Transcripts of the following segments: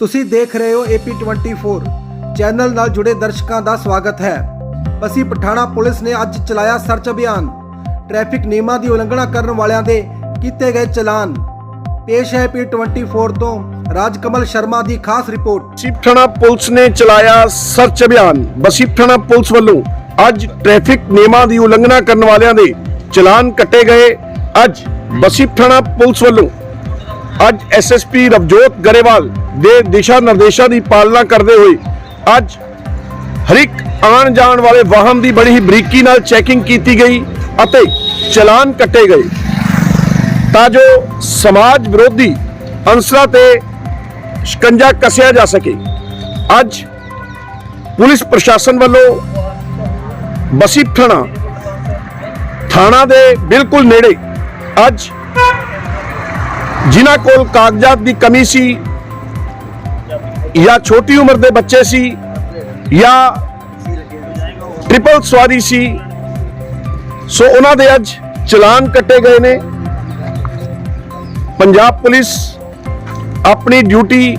ਤੁਸੀਂ ਦੇਖ ਰਹੇ ਹੋ AP24 ਚੈਨਲ ਨਾਲ ਜੁੜੇ ਦਰਸ਼ਕਾਂ ਦਾ ਸਵਾਗਤ ਹੈ। ਪਸੀ ਪਠਾਣਾ ਪੁਲਿਸ ਨੇ ਅੱਜ ਚਲਾਇਆ ਸਰਚ ਅਭਿਆਨ। ਟ੍ਰੈਫਿਕ ਨਿਯਮਾਂ ਦੀ ਉਲੰਘਣਾ ਕਰਨ ਵਾਲਿਆਂ ਦੇ ਕੀਤੇ ਗਏ ਚਲਾਨ। ਪੇਸ਼ ਹੈ AP24 ਤੋਂ ਰਾਜਕਮਲ ਸ਼ਰਮਾ ਦੀ ਖਾਸ ਰਿਪੋਰਟ। ਬਸੀਪ ਪੁਲਿਸ ਨੇ ਚਲਾਇਆ ਸਰਚ ਅਭਿਆਨ। ਬਸੀਪ ਪੁਲਿਸ ਵੱਲੋਂ ਅੱਜ ਟ੍ਰੈਫਿਕ ਨਿਯਮਾਂ ਦੀ ਉਲੰਘਣਾ ਕਰਨ ਵਾਲਿਆਂ ਦੇ ਚਲਾਨ ਕੱਟੇ ਗਏ। ਅੱਜ ਬਸੀਪ ਪੁਲਿਸ ਵੱਲੋਂ ਅੱਜ ਐਸਐਸਪੀ ਰਵਜੋਤ ਗਰੇਵਾਲ ਦੇ ਦਿਸ਼ਾ ਨਿਰਦੇਸ਼ਾਂ ਦੀ ਪਾਲਣਾ ਕਰਦੇ ਹੋਏ ਅੱਜ ਹਰ ਇੱਕ ਆਉਣ ਜਾਣ ਵਾਲੇ ਵਾਹਨ ਦੀ ਬੜੀ ਹੀ ਬਰੀਕੀ ਨਾਲ ਚੈਕਿੰਗ ਕੀਤੀ ਗਈ ਅਤੇ ਚਲਾਨ ਕੱਟੇ ਗਏ। ਤਾਂ ਜੋ ਸਮਾਜ ਵਿਰੋਧੀ ਅੰਸਰਾਂ ਤੇ ਸ਼ਿਕੰਜਾ ਕੱਸਿਆ ਜਾ ਸਕੇ। ਅੱਜ ਪੁਲਿਸ ਪ੍ਰਸ਼ਾਸਨ ਵੱਲੋਂ ਬਸੀਪ ਥਾਣਾ ਥਾਣਾ ਦੇ ਬਿਲਕੁਲ ਨੇੜੇ ਅੱਜ ਜਿਨ੍ਹਾਂ ਕੋਲ ਕਾਗਜ਼ਾਤ ਦੀ ਕਮੀ ਸੀ ਜਾਂ ਛੋਟੀ ਉਮਰ ਦੇ ਬੱਚੇ ਸੀ ਜਾਂ ਟ੍ਰਿਪਲ ਸਵਾਰੀ ਸੀ, ਸੋ ਉਹਨਾਂ ਦੇ ਅੱਜ ਚਲਾਨ ਕੱਟੇ ਗਏ ਨੇ। ਪੰਜਾਬ ਪੁਲਿਸ ਆਪਣੀ ਡਿਊਟੀ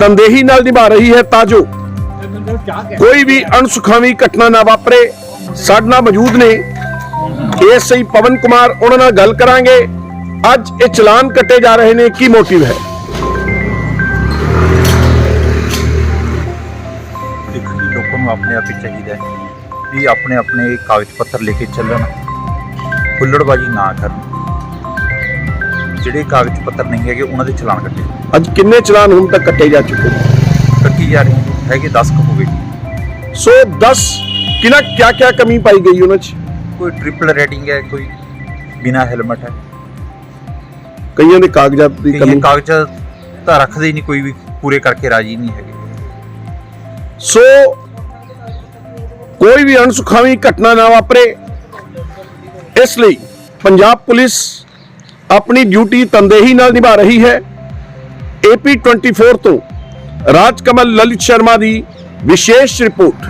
ਤੰਦੇਹੀ ਨਾਲ ਨਿਭਾ ਰਹੀ ਹੈ ਤਾਂ ਜੋ ਕੋਈ ਵੀ ਅਣਸੁਖਾਵੀ ਘਟਨਾ ਨਾ ਵਾਪਰੇ। ਸਾਡੇ ਨਾਲ ਮੌਜੂਦ ਨੇ ਏਐਸਆਈ ਪਵਨ ਕੁਮਾਰ, ਉਹਨਾਂ ਨਾਲ ਗੱਲ ਕਰਾਂਗੇ। ਅੱਜ ਇਹ ਚਲਾਨ ਕੱਟੇ ਜਾ ਰਹੇ ਨੇ ਕੀ ਮੋਟਿਵ ਹੈ? ਦੇਖੋ ਜੀ ਲੋਕਾਂ ਨੂੰ ਆਪਣੇ ਆਪ ਹੀ ਚਾਹੀਦਾ ਹੈ ਵੀ ਆਪਣੇ ਆਪਣੇ ਕਾਗਜ਼ ਪੱਤਰ ਲੈ ਕੇ ਚੱਲਣ ਹੁੱਲੜਬਾਜੀ ਨਾ ਕਰਨ। ਜਿਹੜੇ ਕਾਗਜ਼ ਪੱਤਰ ਨਹੀਂ ਹੈਗੇ ਉਹਨਾਂ ਦੇ ਚਲਾਨ ਕੱਟੇ ਅੱਜ ਕਿੰਨੇ ਚਲਾਨ ਹੁਣ ਤੱਕ ਕੱਟੇ ਜਾ ਚੁੱਕੇ ਨੇ? ਕੱਟੀ ਜਾ ਰਹੇ ਹੈਗੇ 10 ਕੁ ਹੋਵੇ ਜੀ ਸੋ 10 ਕਿਨਾ ਕਿਆ ਕਿਆ ਕਮੀ ਪਾਈ ਗਈ ਉਹਨਾਂ 'ਚ? ਕੋਈ ਟ੍ਰਿਪਲ ਰੇਟਿੰਗ ਹੈ ਕੋਈ ਬਿਨਾ ਹੈਲਮਟ ਹੈ। ਕਈਆਂ ਦੇ ਕਾਗਜ਼ਾਤ ਦੀ ਕਈ ਕਮੀ ਕਾਗਜ਼ ਤਾਂ ਰੱਖਦੇ ਹੀ ਨਹੀਂ ਕੋਈ ਵੀ ਪੂਰੇ ਕਰਕੇ ਰਾਜੀ ਨਹੀਂ ਹੈਗੇ। ਸੋ ਕੋਈ ਵੀ ਅਣਸੁਖਾਵੀ ਘਟਨਾ ਨਾ ਵਾਪਰੇ। ਇਸ ਲਈ ਪੰਜਾਬ ਪੁਲਿਸ ਆਪਣੀ ਡਿਊਟੀ ਤੰਦੇਹੀ ਨਾਲ ਨਿਭਾ ਰਹੀ ਹੈ। AP24 ਤੋਂ ਰਾਜਕਮਲ ਲਲਿਤ ਸ਼ਰਮਾ ਦੀ ਵਿਸ਼ੇਸ਼ ਰਿਪੋਰਟ।